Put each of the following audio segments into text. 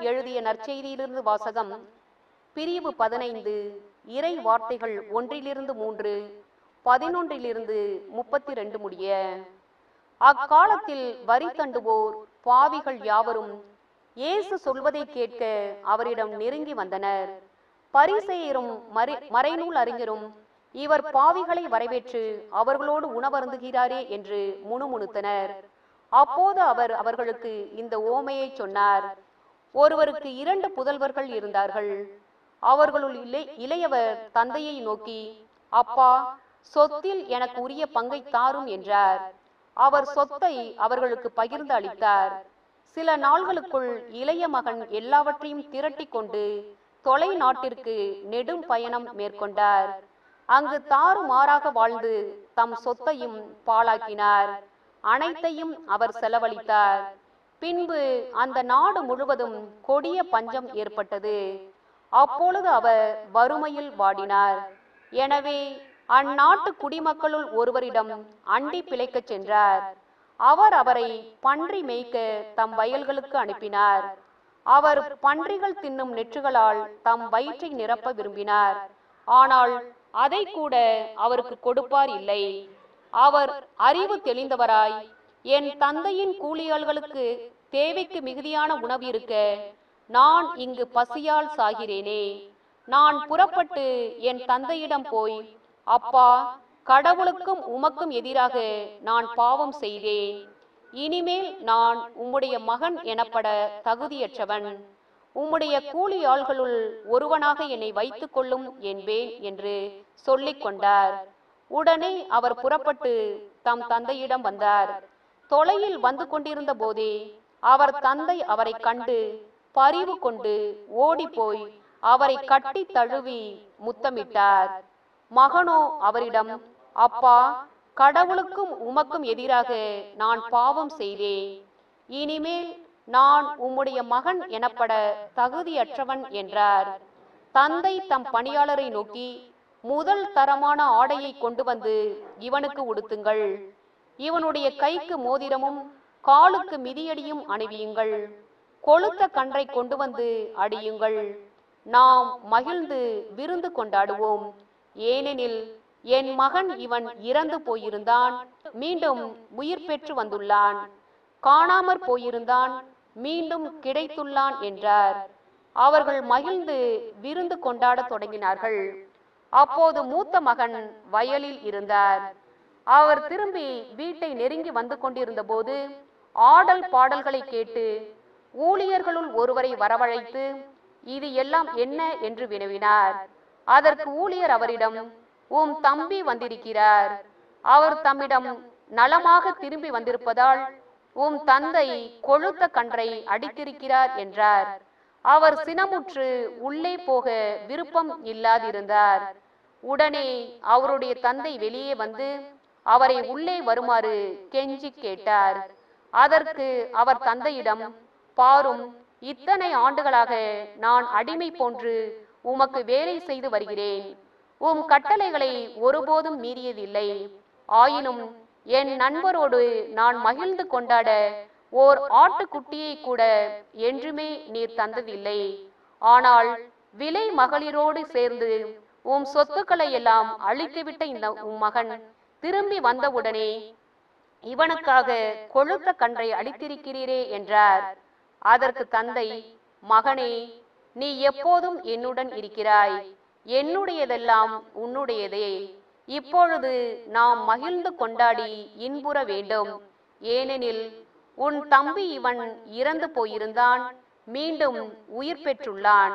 எழுதிய நற்செய்தியிலிருந்து வாசகம் பிரிவு பதினைந்து இறை வார்த்தைகள் ஒன்றிலிருந்து மூன்று பதினொன்றிலிருந்து முப்பத்தி ரெண்டு முடிய அக்காலத்தில் வரி தண்டுவோர் பாவிகள் யாவரும் இயேசு சொல்வதை கேட்க அவரிடம் நெருங்கி வந்தனர். பரிசெயரும் மறை- மறைநூல் அறிஞரும் இவர் பாவிகளை வரவேற்று அவர்களோடு உணவருந்துகிறாரே என்று முணுமுணுத்தனர். அப்போது அவர் அவர்களுக்கு இந்த ஓமையை சொன்னார். ஒருவருக்கு இரண்டு புதல்வர்கள் இருந்தார்கள். அவர்களுள் இளை இளையவர் தந்தையை நோக்கி அப்பா சொத்தில் எனக்கு உரிய பங்கை தாரும் என்றார். அவர் சொத்தை அவர்களுக்கு பகிர்ந்து அளித்தார். சில நாள்களுக்குள் இளைய மகன் எல்லாவற்றையும் திரட்டி கொண்டு தொலை நாட்டிற்கு நெடும் பயணம் மேற்கொண்டார். அங்கு தாறுமாறாக வாழ்ந்து தம் சொத்தையும் பாழாக்கினார். அனைத்தையும் அவர் செலவழித்தார். பின்பு அந்த நாடு முழுவதும் கொடிய பஞ்சம் ஏற்பட்டது. அப்பொழுது அவர் வறுமையில் வாடினார். எனவே அந்நாட்டு குடிமக்களுள் ஒருவரிடம் அண்டி பிழைக்கச் சென்றார். அவர் அவரை பன்றி மேய்க்க தம் வயல்களுக்கு அனுப்பினார். அவர் பன்றிகள் தின்னும் நெற்றுகளால் தம் வயிற்றை நிரப்ப விரும்பினார். ஆனால் அதை கூட அவருக்கு கொடுப்பார் இல்லை. அவர் அறிவு தெளிந்தவராய் என் தந்தையின் கூலியாள்களுக்கு தேவைக்கு மிகுதியான உணவு இருக்க நான் இங்கு பசியால் சாகிறேனே. நான் புறப்பட்டு என் தந்தையிடம் போய் அப்பா கடவுளுக்கும் உமக்கும் எதிராக நான் பாவம் செய்தேன். இனிமேல் நான் உம்முடைய மகன் எனப்பட தகுதியற்றவன். உம்முடைய கூலி ஆள்களுள் ஒருவனாக என்னை வைத்துக் கொள்ளும் என்பேன் என்று சொல்லிக் கொண்டார். உடனே அவர் புறப்பட்டு தம் தந்தையிடம் வந்தார். தொலையில் வந்து கொண்டிருந்த போதே அவர் தந்தை அவரை கண்டு பரிவு கொண்டு ஓடிப்போய் அவரை கட்டி தழுவி முத்தமிட்டார். மகனோ அவரிடம் அப்பா கடவுளுக்கும் உமக்கும் எதிராக நான் பாவம் செய்தேன். இனிமேல் நான் உம்முடைய மகன் எனப்பட தகுதியற்றவன் என்றார். தந்தை தம் பணியாளரை நோக்கி முதல் தரமான ஆடையை கொண்டு வந்து இவனுக்கு உடுத்துங்கள். இவனுடைய கைக்கு மோதிரமும் காலுக்கு மிதியடியும் அணிவியுங்கள். கொழுத்த கன்றை கொண்டு வந்து அடியுங்கள். நாம் மகிழ்ந்து விருந்து கொண்டாடுவோம். ஏனெனில் என் மகன் இவன் இறந்து போயிருந்தான் மீண்டும் உயிர் பெற்று வந்துள்ளான். காணாமற் போயிருந்தான் மீண்டும் கிடைத்துள்ளான் என்றார். அவர்கள் மகிழ்ந்து விருந்து கொண்டாடத் தொடங்கினார்கள். அப்போது மூத்த மகன் வயலில் இருந்தார். அவர் திரும்பி வீட்டை நெருங்கி வந்து கொண்டிருந்த போது ஆடல் பாடல்களை கேட்டு ஊழியர்களுள் ஒருவரை வரவழைத்து இது எல்லாம் என்ன? என்று வினவினார். அதற்கு ஊழியர் அவரிடம் உம் தம்பி வந்திருக்கிறார். அவர் தம்மிடம் நலமாக திரும்பி வந்திருப்பதால் உம் தந்தை கொழுத்த கன்றை அடித்திருக்கிறார் என்றார். அவர் சினமுற்று உள்ளே போக விருப்பம் இல்லாதிருந்தார். உடனே அவருடைய தந்தை வெளியே வந்து அவரை உள்ளே வருமாறு கெஞ்சி கேட்டார். அதற்கு அவர் தந்தையிடம் பாரும் இத்தனை ஆண்டுகளாக நான் அடிமை போன்று உமக்கு வேலை செய்து வருகிறேன். உம் கட்டளைகளை ஒருபோதும் மீறியதில்லை. ஆயினும் என் நண்பரோடு நான் மகிழ்ந்து கொண்டாட ஓர் ஆட்டுக்குட்டியை கூட என்றுமே நீர் தந்ததில்லை. ஆனால் விலை மகளிரோடு சேர்ந்து உம் சொத்துக்களை எல்லாம் அழித்துவிட்ட இந்த உம் மகன் திரும்பி வந்தவுடனே இவனுக்காக கொழுத்த கன்றை அடித்திருக்கிறீரே என்றார். அதற்கு தந்தை மகனே நீ எப்போதும் என்னுடன் இருக்கிறாய். என்னுடையதெல்லாம் உன்னுடையதே. இப்பொழுது நாம் மகிழ்ந்து கொண்டாடி இன்புற வேண்டும். ஏனெனில் உன் தம்பி இவன் இறந்து போயிருந்தான் மீண்டும் உயிர் பெற்றுள்ளான்.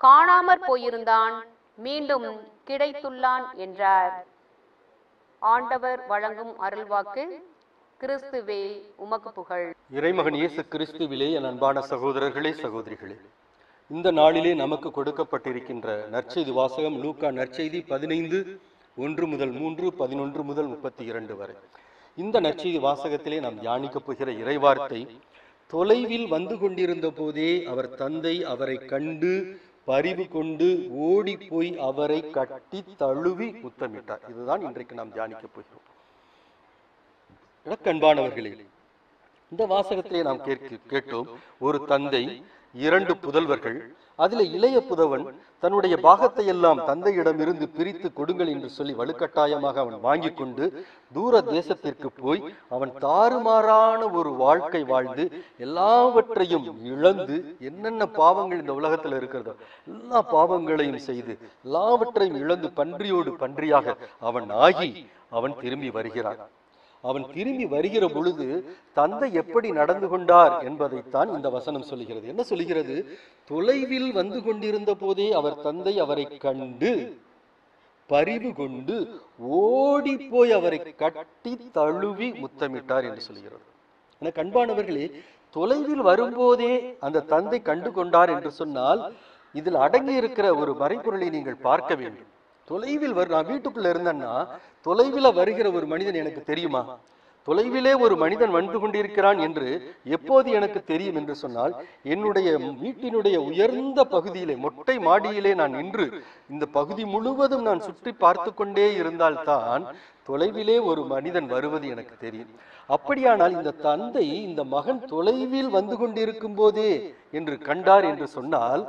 காணாமற் போயிருந்தான் மீண்டும் கிடைத்துள்ளான் என்றார். ஆண்டவர் வழங்கும் அருள்வாக்கு கிறிஸ்துவே உமக்கு புகழ். இறைமகன் இயேசு கிறிஸ்துவிலே என் அன்பான சகோதரர்களே சகோதரிகளே இந்த நாளிலே நமக்கு கொடுக்கப்பட்டிருக்கின்ற நற்செய்தி வாசகம் லூக்கா நற்செய்தி பதினைந்து ஒன்று முதல் மூன்று பதினொன்று முதல் முப்பத்தி இரண்டு வரை. இந்த நற்செய்தி வாசகத்திலே நாம் தியானிக்கப் போகிற இறைவார்த்தை தொலைவில் வந்து கொண்டிருந்த போதே அவர் தந்தை அவரை கண்டு பரிவு கொண்டு ஓடி போய் அவரை கட்டி தழுவி முத்தமிட்டார் இதுதான் இன்றைக்கு நாம் தியானிக்க போகிறோம். கண்பானவர்களே இந்த வாசகத்திலே நாம் கேட்க கேட்டோம் ஒரு தந்தை இரண்டு புதல்வர்கள் அதிலே இளைய புதவன் தன்னுடைய பாகத்தை எல்லாம் தந்தையிடமிருந்து பிரித்து கொடுங்கள் என்று சொல்லி வலுக்கட்டாயமாக அவன் வாங்கி கொண்டு தூர தேசத்திற்கு போய் அவன் தாறுமாறான ஒரு வாழ்க்கை வாழ்ந்து எல்லாவற்றையும் இழந்து என்னென்ன பாவங்கள் இந்த உலகத்துல இருக்கிறதோ எல்லா பாவங்களையும் செய்து எல்லாவற்றையும் இழந்து பன்றியோடு பன்றியாக அவன் ஆகி அவன் திரும்பி வருகிறான். அவன் திரும்பி வருகிற பொழுது தந்தை எப்படி நடந்து கொண்டார் என்பதைத்தான் இந்த வசனம் சொல்லுகிறது. என்ன சொல்லுகிறது? தொலைவில் வந்து கொண்டிருந்த போதே அவர் தந்தை அவரை கண்டு பரிவு கொண்டு ஓடி போய் அவரை கட்டி தழுவி முத்தமிட்டார் என்று சொல்கிறது என கண்பானவர்களே தொலைவில் வரும்போதே அந்த தந்தை கண்டு கொண்டார் என்று சொன்னால் இதில் அடங்கி இருக்கிற ஒரு மறைபொருளை நீங்கள் பார்க்க வேண்டும். தொலைவில் வரு நான் வீட்டுக்குள்ள இருந்தேன்னா தொலைவில் வருகிற ஒரு மனிதன் எனக்கு தெரியுமா? தொலைவிலே ஒரு மனிதன் வந்து கொண்டிருக்கிறான் என்று எப்போது எனக்கு தெரியும் என்று சொன்னால் என்னுடைய வீட்டினுடைய உயர்ந்த பகுதியிலே மொட்டை மாடியிலே நான் நின்று இந்த பகுதி முழுவதும் நான் சுற்றி பார்த்து கொண்டே இருந்தால்தான் தொலைவிலே ஒரு மனிதன் வருவது எனக்கு தெரியும். அப்படியானால் இந்த தந்தை இந்த மகன் தொலைவில் வந்து கொண்டிருக்கும் போதே என்று கண்டார் என்று சொன்னால்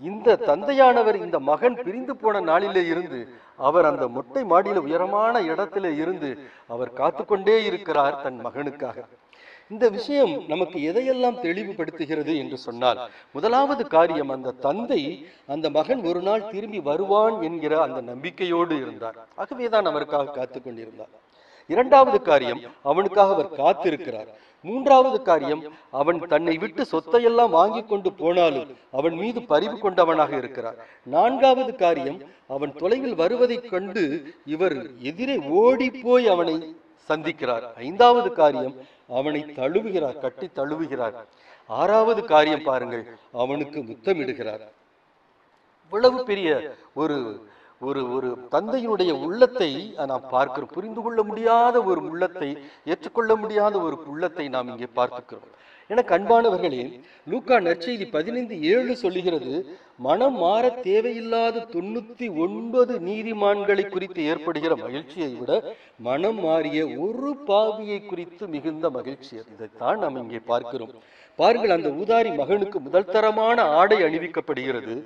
இந்த தந்தையானவர் இந்த மகன் பிரிந்து போன நாளிலே இருந்து அவர் அந்த மொட்டை மாடியில உயரமான இடத்துல இருந்து அவர் காத்துக்கொண்டே இருக்கிறார் தன் மகனுக்காக. இந்த விஷயம் நமக்கு எதையெல்லாம் தெளிவுபடுத்துகிறது என்று சொன்னால் முதலாவது காரியம் அந்த தந்தை அந்த மகன் ஒரு நாள் திரும்பி வருவான் என்கிற அந்த நம்பிக்கையோடு இருந்தார். ஆகவேதான் அவருக்காக காத்துக் கொண்டிருந்தார் இரண்டாவது காரியம் அவனுக்காக அவர் காத்திருக்கிறார். மூன்றாவது காரியம் அவன் தன்னை விட்டு சொத்தையெல்லாம் வாங்கி கொண்டு போனாலும் அவன் மீது பரிவு கொண்டவனாக இருக்கிறார். நான்காவது காரியம் அவன் தொலைவில் வருவதைக் கண்டு இவர் எதிரே ஓடி போய் அவனை சந்திக்கிறார். ஐந்தாவது காரியம் அவனை தழுவுகிறார் கட்டி தழுவுகிறார். ஆறாவது காரியம் பாருங்கள் அவனுக்கு முத்தமிடுகிறார். இவ்வளவு பெரிய ஒரு ஒரு ஒரு தந்தையினுடைய உள்ளத்தை நாம் பார்க்கிறோம் புரிந்து கொள்ள முடியாத ஒரு உள்ளத்தை ஏற்றுக்கொள்ள முடியாத ஒரு உள்ளத்தை நாம் இங்கே பார்த்துக்கிறோம். எனக்கு அன்பானவர்களே லூக்கா நற்செய்தி பதினைந்து ஏழு சொல்லுகிறது மனம் மாற தேவையில்லாத தொண்ணூத்தி ஒன்பது நீதிமான்களை குறித்து ஏற்படுகிற மகிழ்ச்சியை விட மனம் மாறிய ஒரு பாவியை குறித்து மிகுந்த மகிழ்ச்சி. இதைத்தான் நாம் இங்கே பார்க்கிறோம். பாருங்கள் அந்த ஊதாரி மகனுக்கு முதல் தரமான ஆடை அணிவிக்கப்படுகிறது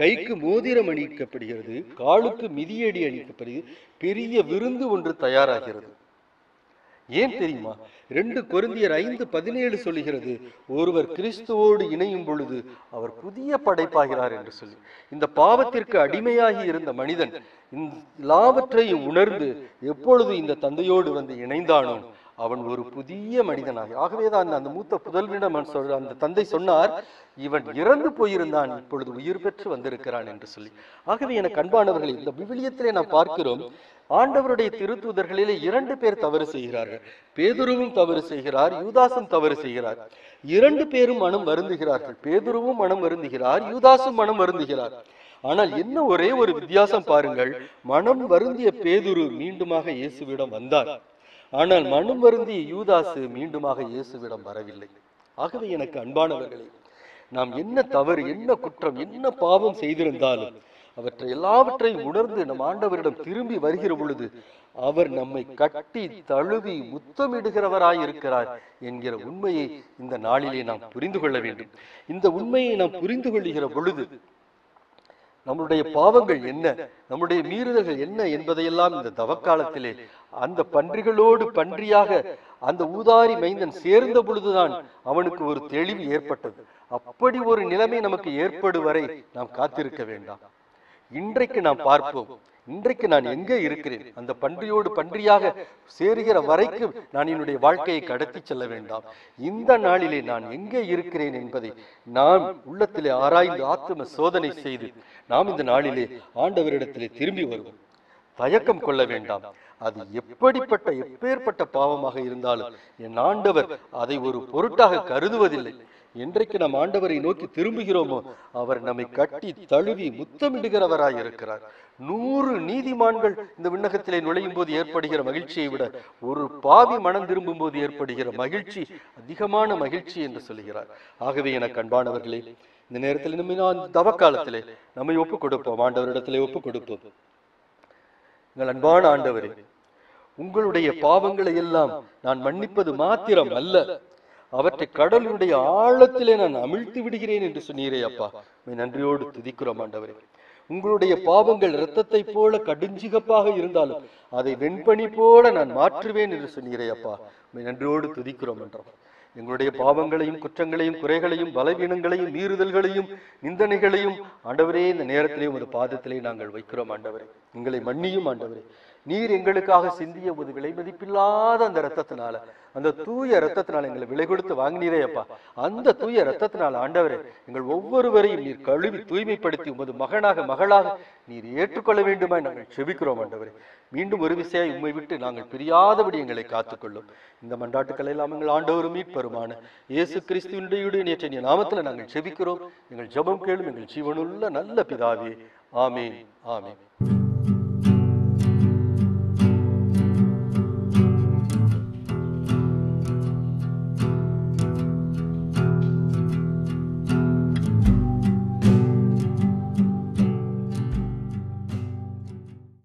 கைக்கு மோதிரம் அணிவிக்கப்படுகிறது காலுக்கு மிதியடி அணிவிக்கப்படுகிறது பெரிய விருந்து ஒன்று தயாராகிறது. ஏன் தெரியுமா? ரெண்டு கொரிந்தியர் ஐந்து பதினேழு சொல்லுகிறது ஒருவர் கிறிஸ்துவோடு இணையும் பொழுது அவர் புதிய படைப்பாகிறார் என்று சொல்லி. இந்த பாவத்திற்கு அடிமையாகி இருந்த மனிதன் இந்த எல்லாவற்றையும் உணர்ந்து எப்பொழுது இந்த தந்தையோடு வந்து இணைந்தானோ அவன் ஒரு புதிய மனிதனாக. ஆகவேதான் அந்த- அந்த மூத்த புதல்விடம் சொல்ற அந்த தந்தை சொன்னார் இவன் இறந்து போயிருந்தான் இப்பொழுது உயிர் பெற்று வந்திருக்கிறான் என்று சொல்லி. ஆகவே எனக்கு கண்பானவர்கள் இந்த விவிலியத்திலே நாம் பார்க்கிறோம் ஆண்டவருடைய திருத்தூதர்களிலே இரண்டு பேர் தவறு செய்கிறார்கள். பேதுருவும் தவறு செய்கிறார் யூதாசும் தவறு செய்கிறார். இரண்டு பேரும் மனம் வருந்துகிறார்கள். பேதுருவும் மனம் வருந்துகிறார் யூதாசும் மனம் வருந்துகிறார். ஆனால் என்ன ஒரே ஒரு வித்தியாசம் பாருங்கள் மனம் வருந்திய பேதுரு மீண்டுமாக இயேசுவிடம் வந்தார். ஆனால் மனம் வருந்தி யூதாசு மீண்டுமாக இயேசுவிடம் வரவில்லை. ஆகவே எனக்கு அன்பானவர்களே நாம் என்ன தவறு என்ன குற்றம் என்ன பாவம் செய்திருந்தாலும் அவற்றை எல்லாவற்றையும் உணர்ந்து நம் ஆண்டவரிடம் திரும்பி வருகிற பொழுது அவர் நம்மை கட்டி தழுவி முத்தமிடுகிறவராய் இருக்கிறார் என்கிற உண்மையை இந்த நாளிலே நாம் புரிந்து கொள்ள வேண்டும். இந்த உண்மையை நாம் புரிந்து கொள்ளுகிற பொழுது நம்மளுடைய பாவங்கள் என்ன? நம்முடைய மீறுதல்கள் என்ன என்பதையெல்லாம் இந்த தவக்காலத்திலே அந்த பன்றிகளோடு பன்றியாக அந்த ஊதாரி மைந்தன் சேர்ந்த பொழுதுதான் அவனுக்கு ஒரு தெளிவு ஏற்பட்டது. அப்படி ஒரு நிலைமை நமக்கு ஏற்படும் வரை நாம் காத்திருக்க வேண்டாம். இன்றைக்கு நாம் பார்ப்போம். இன்றைக்கு நான் எங்கே இருக்கிறேன்? அந்த பன்றியோடு பன்றியாக சேருகிற வரைக்கும் நான் என்னுடைய வாழ்க்கையை கடத்தி செல்ல வேண்டாம். இந்த நாளிலே நான் எங்கே இருக்கிறேன் என்பதை நாம் உள்ளத்திலே ஆராய்ந்து ஆத்தும சோதனை செய்து நாம் இந்த நாளிலே ஆண்டவரிடத்திலே திரும்பி வருவோம். தயக்கம் கொள்ள வேண்டாம். அது எப்படிப்பட்ட எப்பேற்பட்ட பாவமாக இருந்தாலும் என் ஆண்டவர் அதை ஒரு பொருட்டாக கருதுவதில்லை. என்றைக்கு நம் ஆண்டவரை நோக்கி திரும்புகிறோமோ அவர் நம்மை கட்டி தழுவி முத்தமிடுகிறவராய் இருக்கிறார் நூறு நீதிமான்கள் இந்த விண்ணகத்திலே நுழையும் போது ஏற்படுகிற மகிழ்ச்சியை விட ஒரு பாவி மனம் திரும்பும் போது ஏற்படுகிற மகிழ்ச்சி அதிகமான மகிழ்ச்சி என்று சொல்கிறார். ஆகவே எனக்கு அன்பானவர்களே இந்த நேரத்தில் நம்ம நான் தவக்காலத்திலே நம்மை ஒப்பு கொடுப்போம் ஆண்டவரிடத்திலே ஒப்புக் கொடுப்போம். எங்கள் அன்பான ஆண்டவரே உங்களுடைய பாவங்களை எல்லாம் நான் மன்னிப்பது மாத்திரம் அல்ல அவற்றை கடலுடைய ஆழத்திலே நான் அமிழ்த்து விடுகிறேன் என்று சொன்னீரே அப்பா. உம்மை நன்றியோடு துதிக்கிறோம் ஆண்டவரே. உங்களுடைய பாவங்கள் இரத்தத்தை போல கடுஞ்சிகப்பாக இருந்தாலும் அதை வெண்பனி போல நான் மாற்றுவேன் என்று சொன்னீரே அப்பா. உம்மை நன்றியோடு துதிக்கிறோம் என்றோம் எங்களுடைய பாவங்களையும் குற்றங்களையும் குறைகளையும் பலவீனங்களையும் மீறுதல்களையும் நிந்தனைகளையும் ஆண்டவரே இந்த நேரத்திலே ஒரு பாதத்திலே நாங்கள் வைக்கிறோம் ஆண்டவரே. எங்களை மன்னியும் ஆண்டவரே. நீர் எங்களுக்காக சிந்திய போது விலை மதிப்பில்லாத அந்த ரத்தத்தினால அந்த தூய ரத்தத்தினால எங்களை விலை கொடுத்து வாங்கினீரே அப்பா. அந்த தூய ரத்தத்தினால ஆண்டவரே எங்கள் ஒவ்வொருவரையும் நீர் கழுவி தூய்மைப்படுத்தி உமது மகனாக மகளாக நீர் ஏற்றுக்கொள்ள வேண்டுமா நாங்கள் செபிக்கிறோம் ஆண்டவரே. மீண்டும் ஒரு விசையாய் உண்மை விட்டு நாங்கள் பிரியாதபடி எங்களை காத்துக்கொள்ளும். இந்த மண்டாட்டுக்களை எல்லாம் எங்கள் ஆண்டவரும் மீட்பருமான இயேசு கிறிஸ்துவினுடைய நேற்றைய நாமத்துல நாங்கள் செபிக்கிறோம். எங்கள் ஜெபம் கேளும் எங்கள் ஜீவனுள்ள நல்ல பிதாவே. ஆமேன் ஆமேன்.